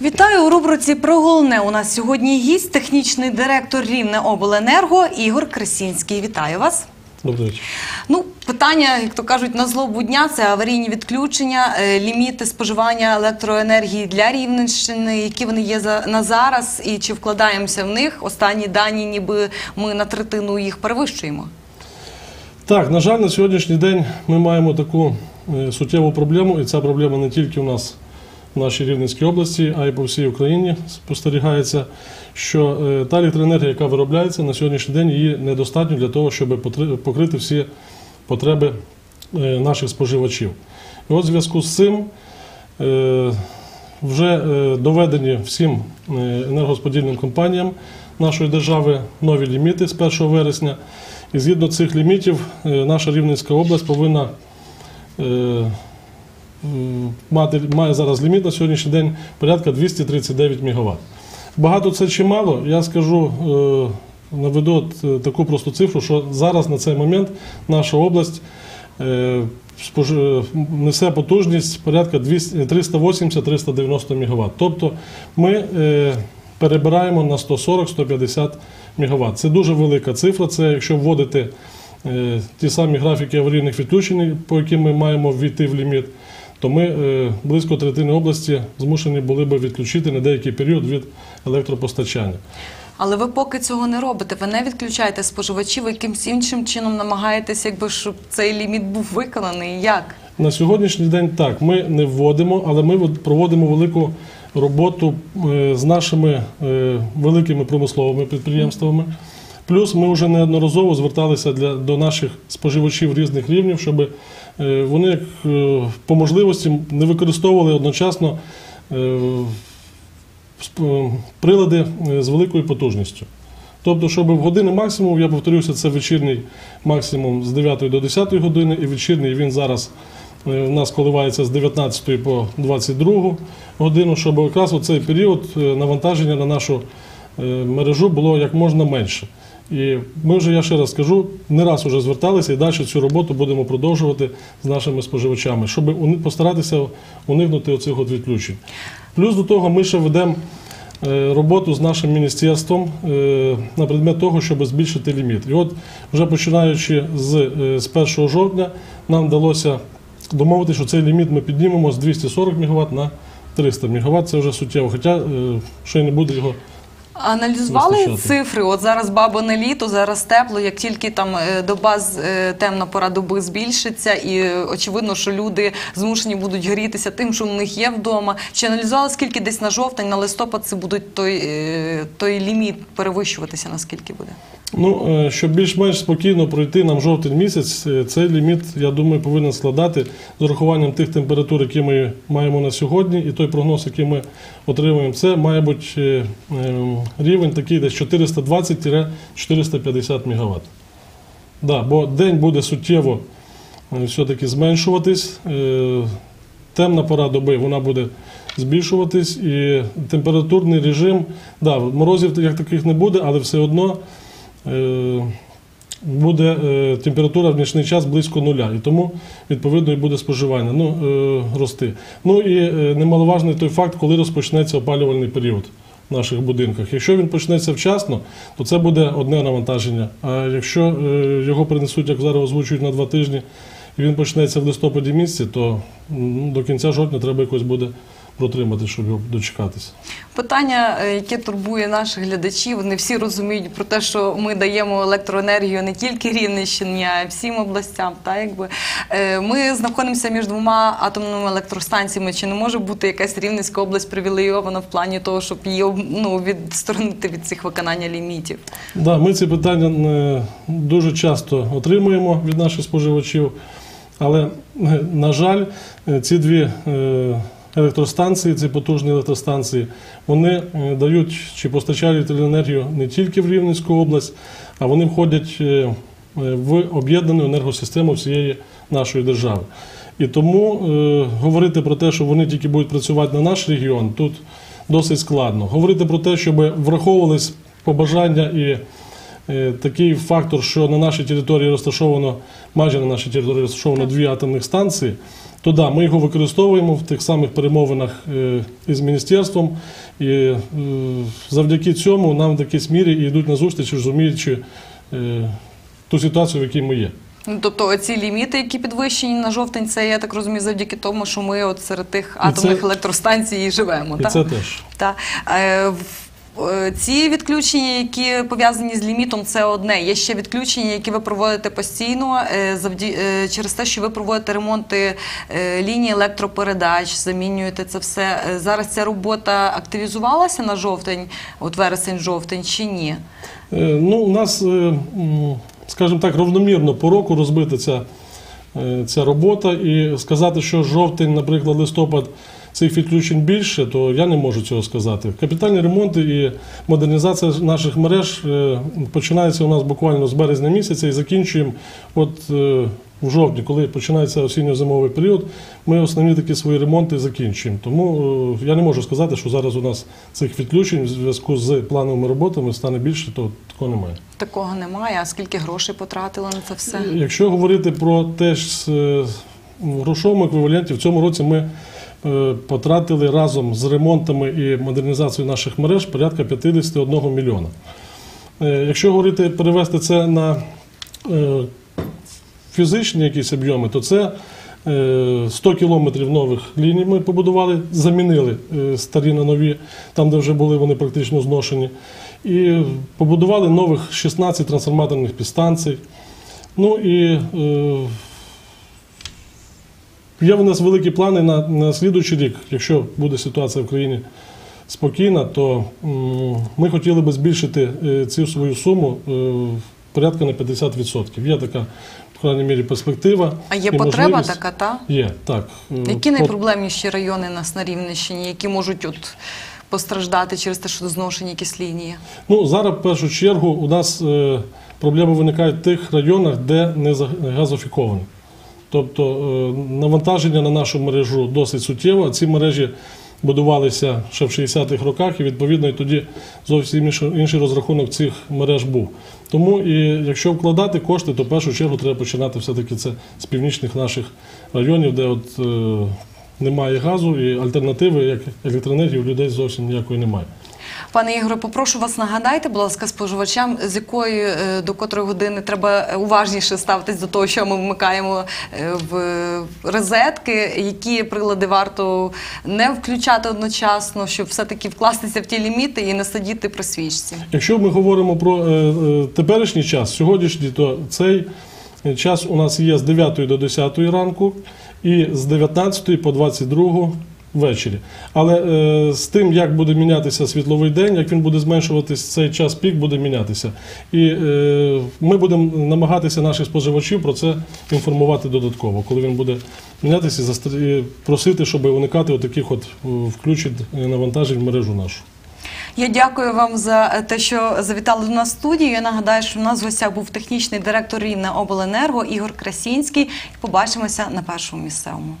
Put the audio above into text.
Вітаю у рубриці про головне. У нас сьогодні гість, технічний директор Рівне обленерго Ігор Кресінський. Вітаю вас. Добрий вечір. Ну, питання, як то кажуть, на злобу дня це аварійні відключення, е, ліміти споживання електроенергії для Рівненщини, які вони є на зараз, і чи вкладаємося в них. Останні дані, ніби ми на третину їх перевищуємо. Так, на жаль, на сьогоднішній день ми маємо таку е, суттєву проблему, і ця проблема не тільки у нас в нашій Рівненській області, а й по всій Україні спостерігається, що е, та електроенергія, яка виробляється на сьогоднішній день, її недостатньо для того, щоб покрити всі потреби е, наших споживачів. І от в зв'язку з цим е, вже доведені всім енергосподільним компаніям нашої держави нові ліміти з 1 вересня. І згідно цих лімітів, наша Рівненська область повинна мати, має зараз ліміт на сьогоднішній день порядка 239 МВт. Багато це чи мало, я скажу, е, наведу е, таку просту цифру, що зараз на цей момент наша область е, несе потужність порядка 380-390 МВт. Тобто ми перебираємо на 140-150 МВт. Це дуже велика цифра. Це якщо вводити ті самі графіки аварійних відключень, по яким ми маємо ввійти в ліміт, то ми е, близько третини області змушені були би відключити на деякий період від електропостачання. Але ви поки цього не робите. Ви не відключаєте споживачів, якимсь іншим чином намагаєтесь, якби щоб цей ліміт був виконаний. Як? На сьогоднішній день так, ми не вводимо, але ми проводимо велику роботу е, з нашими е, великими промисловими підприємствами. Плюс ми вже неодноразово зверталися для, до наших споживачів різних рівнів, щоб е, вони е, по можливості не використовували одночасно е, прилади з великою потужністю. Тобто, щоб в години максимум, я повторюся, це вечірній максимум з 9 до 10 години, і вечірній він зараз у нас коливається з 19 по 22 годину, щоб якраз у цей період навантаження на нашу мережу було як можна менше. І ми вже, я ще раз скажу, не раз вже зверталися і далі цю роботу будемо продовжувати з нашими споживачами, щоб постаратися уникнути оцих от відключень. Плюс до того ми ще ведемо е, роботу з нашим міністерством е, на предмет того, щоб збільшити ліміт. І от вже починаючи з, е, з 1 жовтня, нам вдалося домовити, що цей ліміт ми піднімемо з 240 МВт на 300 МВт. Це вже суттєво, хоча ще не буде його. Аналізували цифри? От зараз бабине літо, зараз тепло. Як тільки там е, доба з- е, темна пора доби збільшиться, і е, очевидно, що люди змушені будуть грітися тим, що в них є вдома. Чи аналізували скільки десь на жовтень, на листопад це будуть той, той ліміт перевищуватися? Наскільки буде? Ну, е, щоб більш-менш спокійно пройти нам жовтень місяць, е, цей ліміт, я думаю, повинен складати з урахуванням тих температур, які ми маємо на сьогодні, і той прогноз, який ми отримуємо, це має бути е, рівень такий десь 420-450 МВт. Да, бо день буде суттєво все-таки зменшуватись. Темна пора доби вона буде збільшуватись, і температурний режим, да, морозів як таких не буде, але все одно буде е, температура в нічний час близько нуля, і тому відповідно і буде споживання ну, е, рости. Ну і е, немаловажний той факт, коли розпочнеться опалювальний період в наших будинках. Якщо він почнеться вчасно, то це буде одне навантаження. А якщо е, його принесуть, як зараз озвучують, на два тижні, і він почнеться в листопаді місяці, то до кінця жовтня треба якось буде протримати, щоб його дочекатися. Питання, е, яке турбує наших глядачів, не всі розуміють про те, що ми даємо електроенергію не тільки Рівненщині, а й всім областям. Та якби Е, ми знаходимося між двома атомними електростанціями. Чи не може бути якась Рівненська область привілейована в плані того, щоб її ну, відсторонити від цих виконання лімітів? Да, ми ці питання е, дуже часто отримуємо від наших споживачів, але, на жаль, ці дві електростанції, ці потужні електростанції, вони е, дають чи постачають електроенергію не тільки в Рівненську область, а вони входять е, е, в об'єднану енергосистему всієї нашої держави. І тому е, говорити про те, що вони тільки будуть працювати на наш регіон, тут досить складно. Говорити про те, щоб враховувались побажання і е, такий фактор, що на нашій території розташовано, майже на нашій території розташовано дві атомних станції, то да, ми його використовуємо в тих самих перемовинах е, із міністерством, і е, завдяки цьому нам в якійсь мірі і йдуть на зустріч, розуміючи е, ту ситуацію, в якій ми є. Ну, тобто ці ліміти, які підвищені на жовтень, це я так розумію, завдяки тому, що ми от серед тих І атомних це- електростанцій і живемо. І так? це теж. Та. Е, Ці відключення, які пов'язані з лімітом, це одне. Є ще відключення, які ви проводите постійно е, е, через те, що ви проводите ремонти ліній електропередач, замінюєте це все. Зараз ця робота активізувалася на жовтень, от вересень-жовтень, чи ні? Ну, у нас, скажімо так, равномірно по року розбита ця, ця робота. І сказати, що жовтень, наприклад, листопад цих відключень більше, то я не можу цього сказати. Капітальні ремонти і модернізація наших мереж е, починається у нас буквально з березня місяця і закінчуємо от е, в жовтні, коли починається осінньо-зимовий період, ми основні такі свої ремонти закінчуємо. Тому е, я не можу сказати, що зараз у нас цих відключень в зв'язку з плановими роботами стане більше, то такого немає. Такого немає. А скільки грошей потратили на це все? Якщо говорити про те ж з, в грошовому еквіваленті, в цьому році ми потратили разом з ремонтами і модернізацією наших мереж порядка 51 мільйона. Е, Якщо говорити, перевести це на е, фізичні якісь об'єми, то це е, 100 кілометрів нових ліній ми побудували, замінили е, старі на нові, там, де вже були вони практично зношені. І побудували нових 16 трансформаторних підстанцій. Ну і е, є в нас великі плани на, на слідуючий рік. Якщо буде ситуація в країні спокійна, то ми хотіли би збільшити е, цю свою суму е, порядка на 50%. Є така, в крайній мірі, перспектива. А є і потреба можливість. така, та? Є, так. Е, Які найпроблемніші райони у нас на Рівненщині, які можуть от постраждати через те, що зношені якісь лінії? Ну, зараз в першу чергу у нас проблеми виникають в тих районах, де не газофіковані. Тобто е, навантаження на нашу мережу досить суттєво. Ці мережі будувалися ще в 60-х роках, і відповідно і тоді зовсім інший, розрахунок цих мереж був. Тому і якщо вкладати кошти, то в першу чергу треба починати все-таки це з північних наших районів, де от, е, немає газу і альтернативи, як електроенергії, у людей зовсім ніякої немає. Пане Ігоре, попрошу вас нагадайте, будь ласка, споживачам, з якої е, до котрої години треба е, уважніше ставитись до того, що ми вмикаємо е, в розетки, які прилади варто не включати одночасно, щоб все-таки вкластися в ті ліміти і не сидіти при свічці. Якщо ми говоримо про теперішній час, сьогоднішній, то цей час у нас є з 9 до 10 ранку і з 19 по 22 ввечері. Але е, з тим, як буде мінятися світловий день, як він буде зменшуватись, цей час пік буде мінятися. І е, ми будемо намагатися наших споживачів про це інформувати додатково, коли він буде мінятися і просити, щоб уникати таких от е, включень е, навантажень в мережу нашу. Я дякую вам за те, що завітали до нас в студію. Я нагадаю, що в нас в гостях був технічний директор Рівне обленерго Ігор Красінський. Побачимося на першому місцевому.